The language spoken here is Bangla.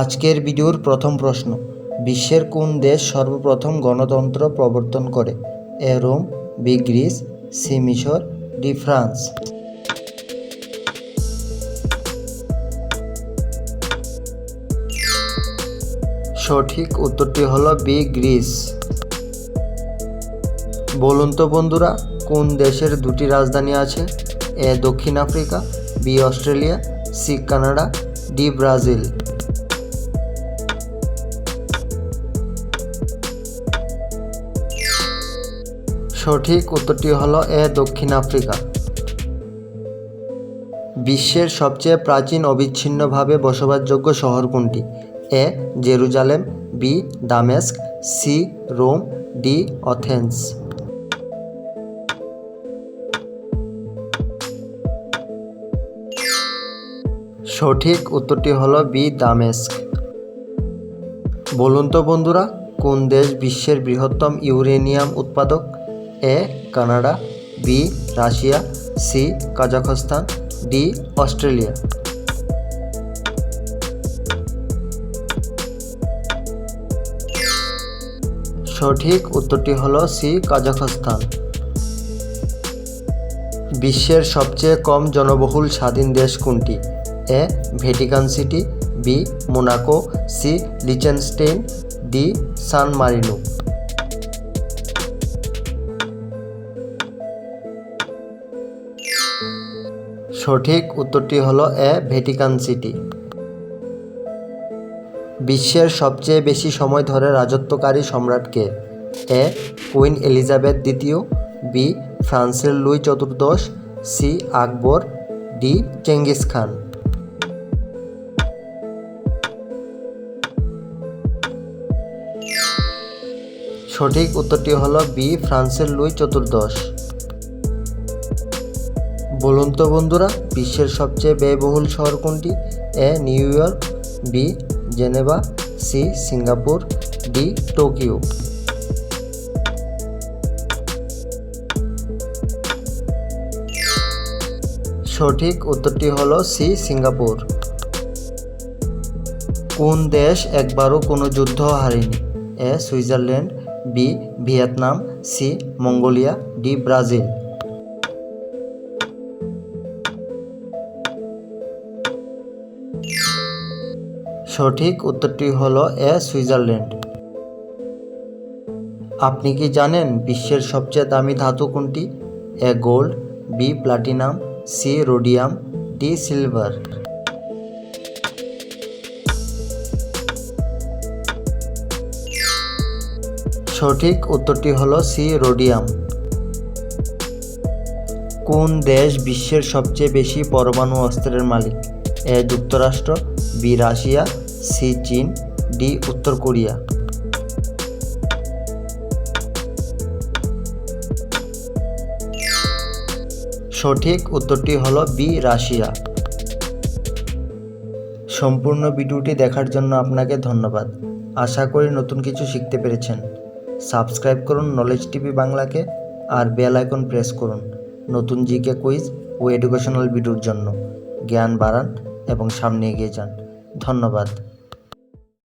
আজকের ভিডিওর প্রথম প্রশ্ন, বিশ্বের কোন দেশ সর্বপ্রথম গণতন্ত্র প্রবর্তন করে? A Rome, B Greece, C মিশর, ডি ফ্রান্স। সঠিক উত্তরটি হলো বি গ্রিস। বলুন তো বন্ধুরা, কোন দেশের দুটি রাজধানী আছে? এ দক্ষিণ Africa, B Australia, C Canada, D Brazil. সঠিক উত্তরটি হলো এ, দক্ষিণ আফ্রিকা। বিশ্বের সবচেয়ে প্রাচীন অবিচ্ছিন্নভাবে বসবাসযোগ্য শহর কোনটি? এ, জেরুজালেম, বি, দামেস্ক, সি, রোম, ডি, অথেন্স। সঠিক উত্তরটি হলো বি, দামেস্ক। বলুন তো বন্ধুরা, কোন দেশ বিশ্বের বৃহত্তম ইউরেনিয়াম উৎপাদক? A, Canada, B, Russia, C, Kazakhstan, D, Australia. সঠিক উত্তরটি হল সি, কাজাখস্তান। বিশ্বের সবচেয়ে কম জনবহুল স্বাধীন দেশ কোনটি? A, Vatican City, B, Monaco, C, Liechtenstein, D, San Marino. সঠিক উত্তরটি হলো এ, ভ্যাটিকান সিটি। বিশ্বের সবচেয়ে বেশি সময় ধরে রাজত্বকারী সম্রাটকে এ, কুইন এলিজাবেথ দ্বিতীয়, বি, ফ্রান্সের লুই চতুর্দশ, C, Akbar, D, Genghis Khan. সঠিক উত্তরটি হলো বি, ফ্রান্সের লুই চতুর্দশ। বলুন তো বন্ধুরা, বিশ্বের সবচেয়ে ব্যয়বহুল শহর কোনটি? A, New York, B, Geneva, C, Singapore, D, Tokyo. সঠিক উত্তরটি হলো সি, সিঙ্গাপুর। কোন দেশ একবারও কোনো যুদ্ধ হারেনি? A, Switzerland, B, Vietnam, C, Mongolia, D, Brazil. সঠিক উত্তরটি হলো এ, সুইজারল্যান্ড। আপনি কি জানেন বিশ্বের সবচেয়ে দামি ধাতু কোনটি? A, gold, B, platinum, C, rhodium, D, silver. সঠিক উত্তরটি হলো সি, রোডিয়াম। কোন দেশ বিশ্বের সবচেয়ে বেশি পরমাণু অস্ত্রের মালিক? এ, যুক্তরাষ্ট্র, বি, রাশিয়া সি চীন, ডি উত্তর কোরিয়া। সঠিক উত্তরটি হলো বি, রাশিয়া। সম্পূর্ণ ভিডিওটি দেখার জন্য আপনাকে ধন্যবাদ। আশা করি নতুন কিছু শিখতে পেরেছেন। সাবস্ক্রাইব করুন নলেজ টিভি বাংলাকে আর বেল আইকন প্রেস করুন। নতুন জিকে কুইজ ও এডুকেশনাল ভিডিওর জন্য। জ্ঞান বাড়ান এবং সামনে এগিয়ে যান। ধন্যবাদ।